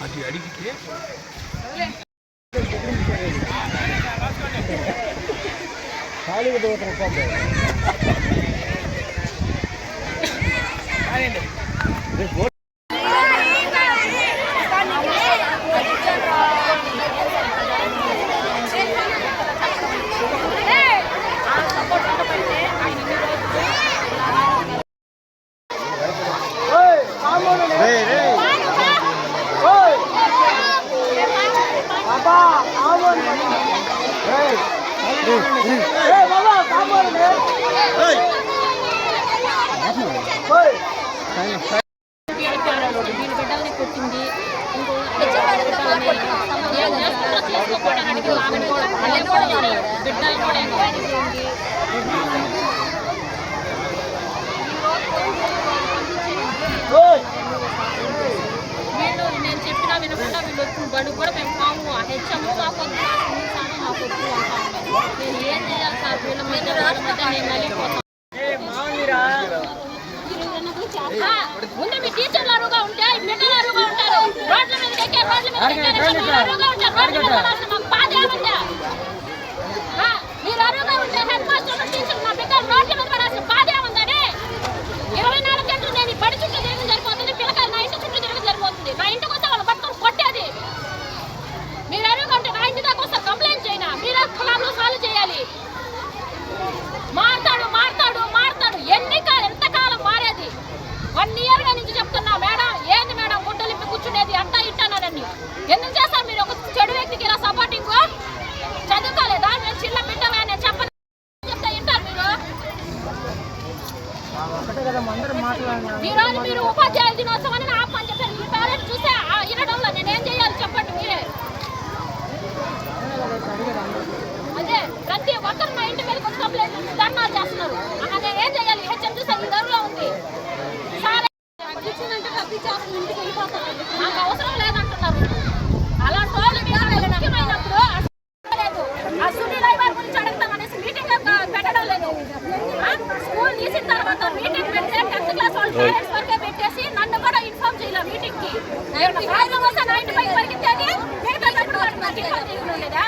అది అడిగితే వీళ్ళ బిడ్డల్ని కొట్టింది ఇంకో ఏం చేస్తారో చేసుకోవడానికి ఆమెను కూడా వాళ్ళని కూడా వదలలేదు. బిడ్డల్ని కూడా ఎంక్వైరీ చేయండి వీళ్ళు నేను చెప్పినా వినకుండా వీళ్ళు వచ్చి బడుగు కూడా మేము పాము ఆ హెచ్ఎం మాకు నేను ఏం చేయాలి సార్ వీళ్ళ మీద నేను నలిగిపోతాను ముందు మీ టీచర్లు అరువుగా ఉంటే బిడ్డలు అరువుగా ఉంటారు రోడ్ల మీద ఎక్కే రోడ్ల మీద ఎక్కే మీరు అరువుగా ఉంటారు రోడ్ల మీద మాకు బాధ ఏముందా మీరు అరువుగా ఉంటే హెడ్ మాస్టర్ టీచర్ నా బిడ్డలు రోడ్ల మీద పడాల్సిన బాధ ఏముందని ఇరవై నాలుగు గంటలు నేను ఈ బడి చుట్టూ తిరిగి సరిపోతుంది పిల్లకాయలు నా ఇంటి చుట్టూ తిరిగి సరిపోతుంది నా ఇంటికి వస్తే వాళ్ళు పట్టుకొని కొట్టేది మీరు అరువుగా ఉంటే నా ఇంటి దాకా వస్తారు కంప్లైంట్ చేయనా మీరే ప్రాబ్లం సాల్వ్ చేయాలి మారుతాడు మారుతాడు మారుతాడు ఎన్ని కాలం ఎంతకాలం మారేది వన్ ఇయర్గా నుంచి చెప్తున్నా మేడం ఏంది మేడం గుడ్డలు ఇప్పి కూర్చునేది అంతా ఇట్టానని ఎందుకు చేస్తారు మీరు ఒక చెడు వ్యక్తికి ఇలా సపోర్టింగ్ చదువుకోలేదా నేను చిన్న బిడ్డగా నేను చెప్పను చెప్తే వింటారు మీరు ఈ రోజు మీరు ఉపాధ్యాయుల దినోత్సవం అని ఆపమని చెప్పారు. మీ పేరెంట్స్ చూస్తే వినడంలో నేను ఏం చేయాలి చెప్పండి మీరే. అదే ప్రతి ఒక్కరు మా ఇంటి కంప్లైంట్ ధర్నాలు చేస్తున్నారు అలా నేను ఏం చేయాలి హెచ్ఎం చూస్తే ఈ ధరలో ఉంది సార్ ఇచ్చిందంటే తప్పించేస్తుంది ఇంటికి వెళ్ళిపోతారు నాకు అవసరం లేదంటున్నారు అలాంటి వాళ్ళు మీరు ముఖ్యమైనప్పుడు అసలు లేదు ఆ సునీల్ ఐవార్ గురించి అడుగుతాం అనేసి మీటింగ్ పెట్టడం లేదు ఆ, స్కూల్ తీసిన తర్వాత మీటింగ్ పెడితే టెన్త్ క్లాస్ వాళ్ళు పేరెంట్స్ వరకే పెట్టేసి నన్ను కూడా ఇన్ఫార్మ్ చేయలేదు మీటింగ్కి నేను సాయంత్రం వస్తే నైన్టీ ఫైవ్ పరిగెత్తేది మిగతా ఎప్పుడు వరకు నాకు ఇన్ఫార్మ్ చేయడం లేదా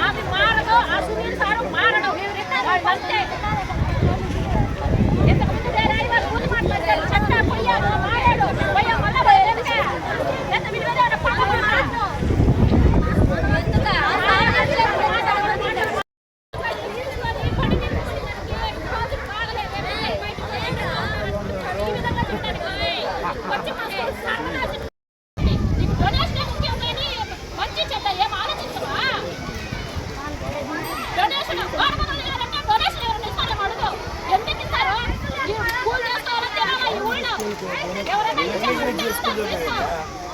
ఆమె మారదు ఆ సునీల్ సారు మారడు వాళ్ళు అంతే ఇంతకుముందు వేరే ఆయన వాళ్ళు ఊరి మాట్లాడారు చెత్త పోయారు మారాడు పోయా మళ్ళా పోయాడు ఎందుకే ఎంత విలువైన పనులు మాట్లాడు మంచి చెడ్డ ఏం ఆలోచించవా డొనేషన్ గవర్నమెంట్ ఇవ్వాలంటే డొనేషన్ ఎవరు ఇస్తారో అడుగు ఎందుకు ఇస్తారు ఈ స్కూల్ చేస్తారంటే ఎలా ఈ ఊళ్ళో ఎవరైనా ఇచ్చారంటే ఇస్తాం, ఇస్తాం. ఎవరు ఇస్తారంటే డొనేషన్ వాళ్ళ కోసం ఏదంతా చేయాలా రెండు నెలల కోసం పద్దెనిమిదిలా చేయాలా కూర్చొని లక్షలు లక్షలు తీసుకుంటే సరిపోయా సార్ వస్తున్నారు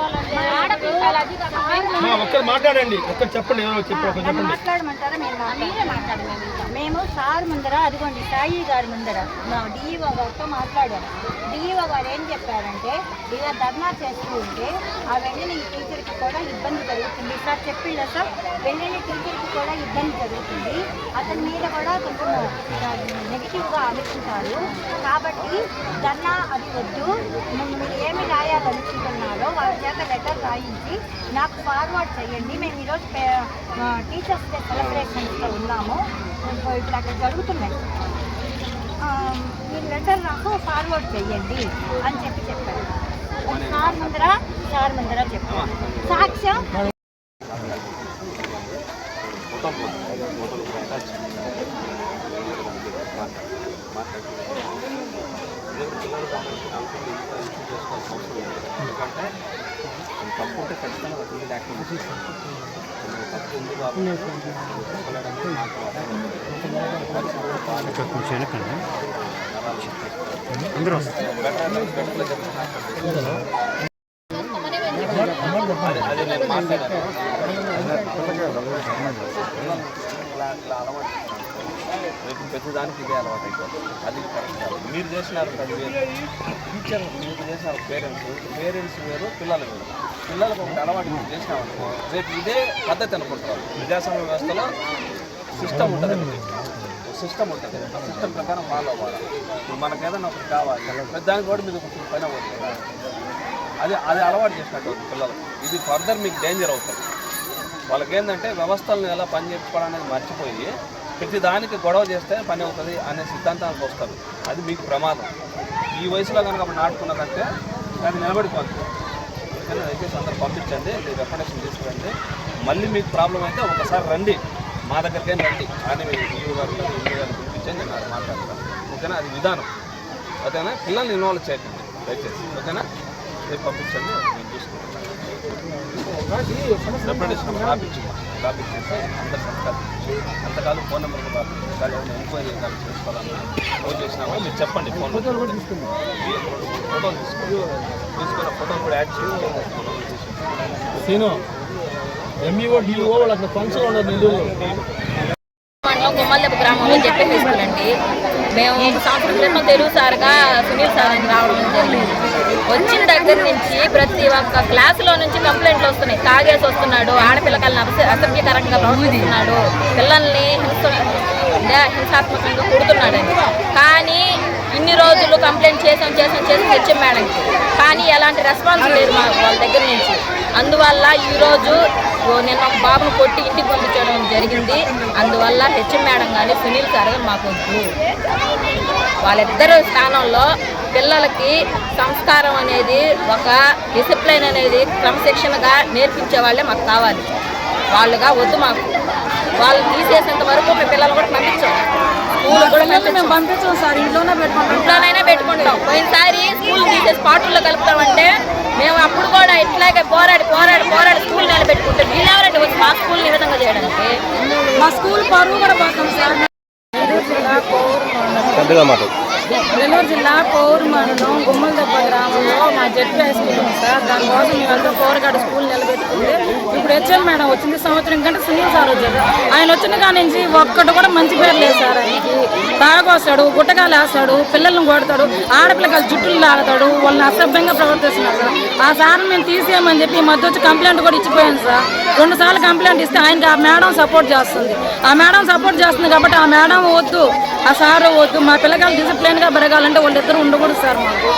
ఒక్కరు మాట్లాడండి. ఒక్కరు చెప్పండి ఏదో చెప్పండి ఒకరు చెప్పండి. మాట్లాడమంటారా? మేము మీరే మాట్లాడమేమి మేము సార్ ముందర అదిగోండి సాయి గారి ముందర మా డిఈఓ గారితో మాట్లాడాము. డిఈఓ గారు ఏం చెప్పారంటే ఇలా ధర్నా చేస్తూ ఉంటే ఆ వెళ్ళిన ఈ టీచర్కి కూడా ఇబ్బంది జరుగుతుంది. సార్ చెప్పిందా సార్? వెళ్ళిన టీచర్కి కూడా ఇబ్బంది జరుగుతుంది. అతని మీద కూడా కొంచెం నెగిటివ్గా ఆలోచించారు. కాబట్టి ధర్నా అది వద్దు. ఏమి రాయాలనుకుంటున్నారో వాళ్ళ చేత లెటర్ రాయించి నాకు ఫార్వర్డ్ చేయండి మేము ఈరోజు టీచర్స్ డే సెలబ్రేషన్స్లో ఉన్నాము. ఇప్పుడు అక్కడ జరుగుతున్నాయి. మీరు లెటర్ నాకు ఫార్వర్డ్ చేయండి అని చెప్పి చెప్పారు. సార్ ముందర సార్ ముందర చెప్పారు. సాక్ష్యం ఎందుకంటే తప్పు ఉంటే ఖచ్చితంగా ఒక ఇక్కడ యాక్షన్ కొంచెం వెనకండి అందరూ అదే నేను మాట్లాడాను రేపు ప్రతిదానికి ఇదే అలవాటు అయిపోతుంది అది కరెక్ట్ కాదు మీరు చేసినారు టీచర్ మీరు చేసినారు పేరెంట్స్ పేరెంట్స్ వేరు పిల్లలు వేరు. పిల్లలకు ఒకటి అలవాటు మీరు చేసినామనుకో రేపు ఇదే పద్ధతి అనుకుంటారు. ప్రజాస్వామ్య వ్యవస్థలో సిస్టమ్ ఉంటుంది. సిస్టమ్ ఉంటుంది. ఆ సిస్టమ్ ప్రకారం ఫాలో అవ్వాలి. ఇప్పుడు మనకు ఏదైనా ఒకటి కావాలి. ప్రతి దానికి కూడా మీద కొంచెం పైన పోతుంది అది అది అలవాటు చేసినట్టు పిల్లలకు ఇది ఫర్దర్ మీకు డేంజర్ అవుతుంది. వాళ్ళకి ఏంటంటే వ్యవస్థలను ఎలా పని చేసుకోవడం అనేది మర్చిపోయి ప్రతి దానికి గొడవ చేస్తే పని అవుతుంది అనే సిద్ధాంతానికి వస్తారు. అది మీకు ప్రమాదం. ఈ వయసులో కనుక నాటుకున్నదంటే అది నిలబడిపోతుంది. అందుకని దయచేసి అందరు పంపించండి మీ రెకమెండేషన్ తీసుకురండి మళ్ళీ మీకు ప్రాబ్లం అయితే ఒకసారి రండి. మా దగ్గరికైనా రండి. అని మీరు ఈయూ గారు ఈయూ గారిని పిలిపించండి అది మాట్లాడతాను ఓకేనా? అది విధానం. ఓకేనా? పిల్లల్ని ఇన్వాల్వ్ చేయకండి దయచేసి. ఓకేనా? రేపు పంపించండి నేను చూసుకుంటాను రెప్రజెంటేషన్ రాపించు రాపించేసి అందరు సంతకాలు అంతకాలం ఫోన్ నెంబర్ కూడా కానీ ఏమైనా ఎంక్వైరీ కానీ చేసుకోవాలన్నా ఫోన్ చేసినా మీరు చెప్పండి ఫోన్ ఫోటోలు తీసుకోండి. తీసుకున్న ఫోటోలు కూడా యాడ్ చేయండి ఫోటోలు సీను ఎంఈఓ డిఓ వాళ్ళు అక్కడ ఫంక్షన్ ఉండదు నెల్లూరులో. గుమ్మలదెబ్బ గ్రామంలో చెప్పే అండి మేము సంవత్సరం క్రితం తెలుగు సార్గా సునీల్ సార్ అని రావడం జరిగింది. వచ్చిన దగ్గర నుంచి ప్రతి ఒక్క క్లాసులో నుంచి కంప్లైంట్లు వస్తున్నాయి. తాగేసి వస్తున్నాడు ఆడపిల్లకాలను అస అసభ్యకరంగా ప్రవర్తిస్తున్నాడు పిల్లల్ని హింస హింసాత్మకంగా కొడుతున్నాడని. కానీ ఇన్ని రోజులు కంప్లైంట్ చేసాం చేసాం చేసాం తెచ్చాం మేడంకి కానీ ఎలాంటి రెస్పాన్స్ లేదు మా వాళ్ళ దగ్గర నుంచి. అందువల్ల ఈరోజు ఓ ఒక బాబును కొట్టి ఇంటికి పంపించడం జరిగింది. అందువల్ల హెచ్ఎం మేడం కానీ సునీల్ సార్ గారు మాకు వద్దు వాళ్ళిద్దరు స్థానంలో పిల్లలకి సంస్కారం అనేది ఒక డిసిప్లైన్ అనేది క్రమశిక్షణగా నేర్పించే వాళ్ళే మాకు కావాలి. వాళ్ళుగా వద్దు మాకు. వాళ్ళు తీసేసేంత వరకు మేము పిల్లలు కూడా పంపించాం స్కూల్ కూడా పంపించాం సార్ ఇంట్లోనే పెట్టుకుంటాం. ఇంట్లోనైనా పెట్టుకుంటాం. పోయినసారి స్కూల్ తీసే స్పాట్లో కలుపుతామంటే మేము అప్పుడు కూడా ఇట్లాగే పోరాడి పోరాడి పోరాడి స్కూల్ నిలబెట్టుకుంటే వీళ్ళెవరంటే వచ్చి మా స్కూల్ని ఈ విధంగా చేయడానికి? మా స్కూల్ పరువు కూడా పోతాం సార్. నెల్లూరు జిల్లా పౌరు మండలం పెద్దగా గుమ్మలదెబ్బ గ్రామంలో మా జడ్పీ హై స్కూల్ ఉంది సార్. దానికోసం మేమంతా కోరగాడు స్కూల్ నిలబెట్టుకుంది. ఇప్పుడు హెచ్ఎం మేడం వచ్చింది. సంవత్సరం కంటే సునీల్ సార్ వచ్చారు. ఆయన వచ్చిన కాడి నుంచి ఒక్కటి కూడా మంచి పేరు లేదు సార్ ఆయనకి. తాగొస్తాడు గుట్టకాలు వేస్తాడు పిల్లల్ని కొడతాడు ఆడపిల్లకాయలు జుట్టులు లాగుతాడు వాళ్ళని అసభ్యంగా ప్రవర్తిస్తున్నారు సార్. ఆ సార్ మేము తీసేయమని చెప్పి ఈ మధ్య వచ్చి కంప్లైంట్ కూడా ఇచ్చిపోయాను సార్. రెండు సార్లు కంప్లైంట్ ఇస్తే ఆయనకి ఆ మేడం సపోర్ట్ చేస్తుంది. ఆ మేడం సపోర్ట్ చేస్తుంది కాబట్టి ఆ మేడం వద్దు. ఆ సారు వద్దు. మా పిల్లకాయలు డిసిప్లిన్గా పెరగాలంటే వాళ్ళిద్దరు ఉండకూడదు సార్ మాకు.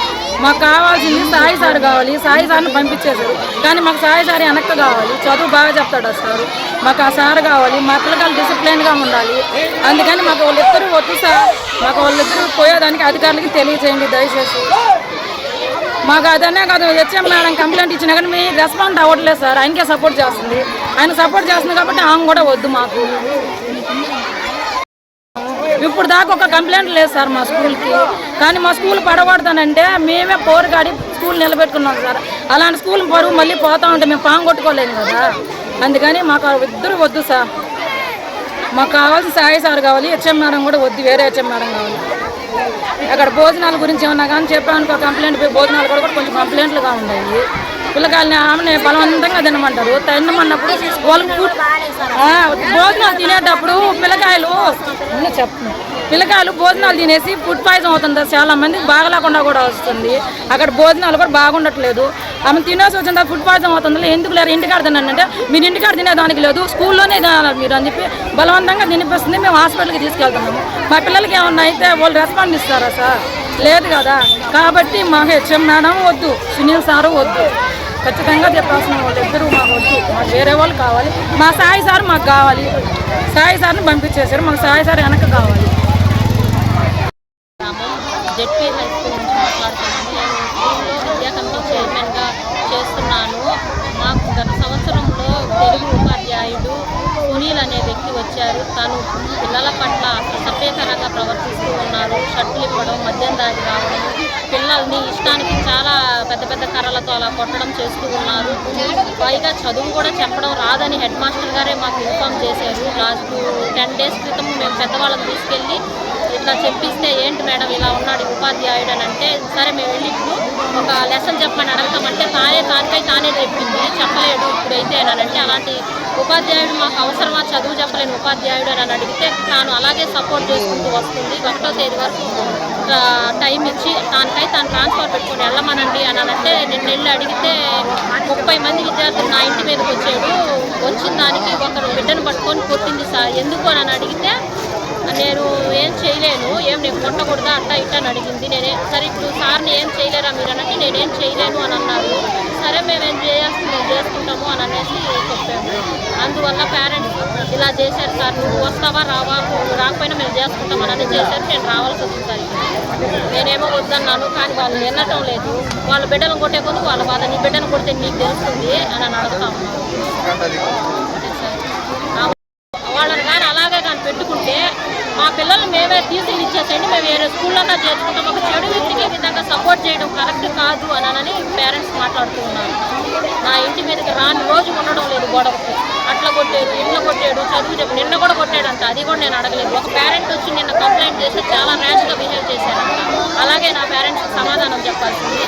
మాకు కావాల్సింది సాయి సార్ కావాలి. సాయి సార్ని పంపించేశారు. కానీ మాకు సాయి సార్ వెనక్క కావాలి. చదువు బాగా చెప్తాడు ఆ సారు. మాకు ఆ సార్ కావాలి. మా పిల్లకాయలు డిసిప్లిన్గా ఉండాలి. అందుకని మాకు వాళ్ళిద్దరూ వద్దు సార్. మాకు వాళ్ళిద్దరూ పోయేదానికి అధికారులకి తెలియజేయండి దయచేసి. మాకు అదనే కాదు హెచ్ఎం మేడం కంప్లైంట్ ఇచ్చినా కానీ మీ రెస్పాండ్ అవ్వట్లేదు సార్. ఆయనకే సపోర్ట్ చేస్తుంది. ఆయన సపోర్ట్ చేస్తుంది కాబట్టి ఆమె కూడా వద్దు మాకు. ఇప్పుడు దాకా ఒక కంప్లైంట్ లేదు సార్ మా స్కూల్కి. కానీ మా స్కూల్ పడకూడదనంటే మేమే పోరుగాడి స్కూల్ నిలబెట్టుకున్నాం సార్. అలాంటి స్కూల్ పరువు మళ్ళీ పోతా ఉంటే మేము పాము కొట్టుకోలేము కదా. అందుకని మాకు ఇద్దరు వద్దు సార్. మాకు కావాల్సిన సాయి సార్ కావాలి హెచ్ఎం మేడం కూడా వద్దు వేరే హెచ్ఎం మేడం కావాలి. అక్కడ భోజనాల గురించి ఏమన్నా కానీ చెప్పానుకో కంప్లైంట్ పోయి భోజనాలు కూడా కొంచెం కంప్లైంట్లుగా ఉన్నాయి పిల్లకాయలని ఆమెను బలవంతంగా తినమంటారు. తినమన్నప్పుడు వాళ్ళు ఫుడ్ ఆ, భోజనాలు తినేటప్పుడు పిల్లకాయలు చెప్తున్నా పిల్లకాయలు భోజనాలు తినేసి ఫుడ్ పాయిజన్ అవుతుంది. చాలా మంది బాగలేకుండా కూడా వస్తుంది. అక్కడ భోజనాలు కూడా బాగుండట్లేదు. ఆమె తినేసి వచ్చిన తర్వాత ఫుడ్ పాయిజన్ అవుతుంది. ఎందుకు లేరు? ఇంటికాడ తినంటే మీరు ఇంటికాడ తినేదానికి లేదు. స్కూల్లోనే తినాలి మీరు అని చెప్పి బలవంతంగా తినిపిస్తుంది. మేము హాస్పిటల్కి తీసుకెళ్తున్నాము. మా పిల్లలకి ఏమన్నా అయితే వాళ్ళు రెస్పాండ్ ఇస్తారా సార్? లేదు కదా. కాబట్టి మా హెచ్ఎం మేడం వద్దు. సునీల్ సారు వద్దు. ఖచ్చితంగా చెప్పాల్సిన వాళ్ళు ఇద్దరు మాకు వద్దు. మాకు వేరే వాళ్ళు కావాలి. మా సాయి సార్ మాకు కావాలి. సాయి సార్ని పంపించేశారు. మాకు సాయి సార్ వెనక కావాలి. జెడ్పీ హై స్కూల్ నుంచి మాట్లాడుతున్నాను నేను స్కూల్లో విద్యా కమిటీ చైర్మన్గా చేస్తున్నాను మాకు గత సంవత్సరంలో తెలుగు ఉపాధ్యాయుడు సునీల్ అనే ఇచ్చారు తను పిల్లల పట్ల సభ్యకరంగా ప్రవర్తిస్తూ ఉన్నారు. షర్టులు ఇవ్వడం మద్యం దాగి రావడం పిల్లల్ని ఇష్టానికి చాలా పెద్ద పెద్ద కర్రలతో అలా కొట్టడం చేస్తూ ఉన్నారు. పైగా చదువు కూడా చెప్పడం రాదని హెడ్ మాస్టర్ గారే మాకు ఇన్ఫామ్ చేశారు. లాస్ట్ టెన్ డేస్ క్రితం మేము పెద్దవాళ్ళని తీసుకెళ్ళి ఇట్లా చెప్పిస్తే ఏంటి మేడం ఇలా ఉన్నాడు ఉపాధ్యాయుడు అని అంటే సరే మేము వెళ్ళి ఇప్పుడు ఒక లెసన్ చెప్పమని అడగతామంటే తానే తానికై తానే చెప్పింది చెప్పలేడు ఇప్పుడైతే అని అంటే అలాంటి ఉపాధ్యాయుడు మాకు అవసరమా? చదువు చెప్పలేని ఉపాధ్యాయుడు అని అడిగితే తాను అలాగే సపోర్ట్ చేసుకుంటూ వస్తుంది. ఒకటో తేదీ వరకు టైం ఇచ్చి దానికై తాను ట్రాన్స్ఫర్ పెట్టుకొని వెళ్ళమనండి అని అంటే నిన్న వెళ్ళి అడిగితే ముప్పై మంది విద్యార్థులు నా ఇంటి మీదకి వచ్చాడు వచ్చిన దానికి ఒకరు బిడ్డను పట్టుకొని కొట్టింది సార్. ఎందుకు అని అడిగితే నేను ఏం చేయలేను. ఏం నేను కొట్టకూడదా అట్ట ఇట్ట అని అడిగింది. నేనే సరే ఇప్పుడు సార్ని ఏం చేయలేరా మీరు అనంటే నేనేం చేయలేను అని అన్నారు. సరే మేము ఏం చేయాల్సింది? చేసుకుంటాము అని అనేసి చెప్పాము అందువల్ల పేరెంట్స్ ఇలా చేశారు సార్ నువ్వు వస్తావా రావా? నువ్వు రాకపోయినా మేము చేసుకుంటాం అని చేశారు. నేను రావాల్సి వచ్చింది సార్ నేనేమో వద్దన్నాను కానీ వాళ్ళు వినటం లేదు. వాళ్ళ బిడ్డలు కొట్టే కొద్దు వాళ్ళ బాధ నీ బిడ్డను కొడితే నీకు తెలుస్తుంది అని అని అడుగుతా ఉన్నాను ఆ వాళ్ళని కానీ అలాగే కానీ పెట్టుకుంటే మా పిల్లలు మేమే చేసేయండి. మేము వేరే స్కూళ్ళన్నా చేర్చుకుంటాం. ఒక చెడు వ్యక్తికి విధంగా సపోర్ట్ చేయడం కరెక్ట్ కాదు అని అని పేరెంట్స్ మాట్లాడుతూ ఉన్నారు. నా ఇంటి మీదకి రాని రోజు ఉండడం లేదు గొడవకి. అట్లా కొట్టాడు ఇట్లా కొట్టాడు చదువు చెప్పి నిన్న కూడా కొట్టాడంట. అది కూడా నేను అడగలేదు. ఒక పేరెంట్ వచ్చి నిన్న కంప్లైంట్ చేసి చాలా ర్యాష్గా బిహేవ్ చేశాను అలాగే నా పేరెంట్స్కి సమాధానం చెప్పాల్సింది.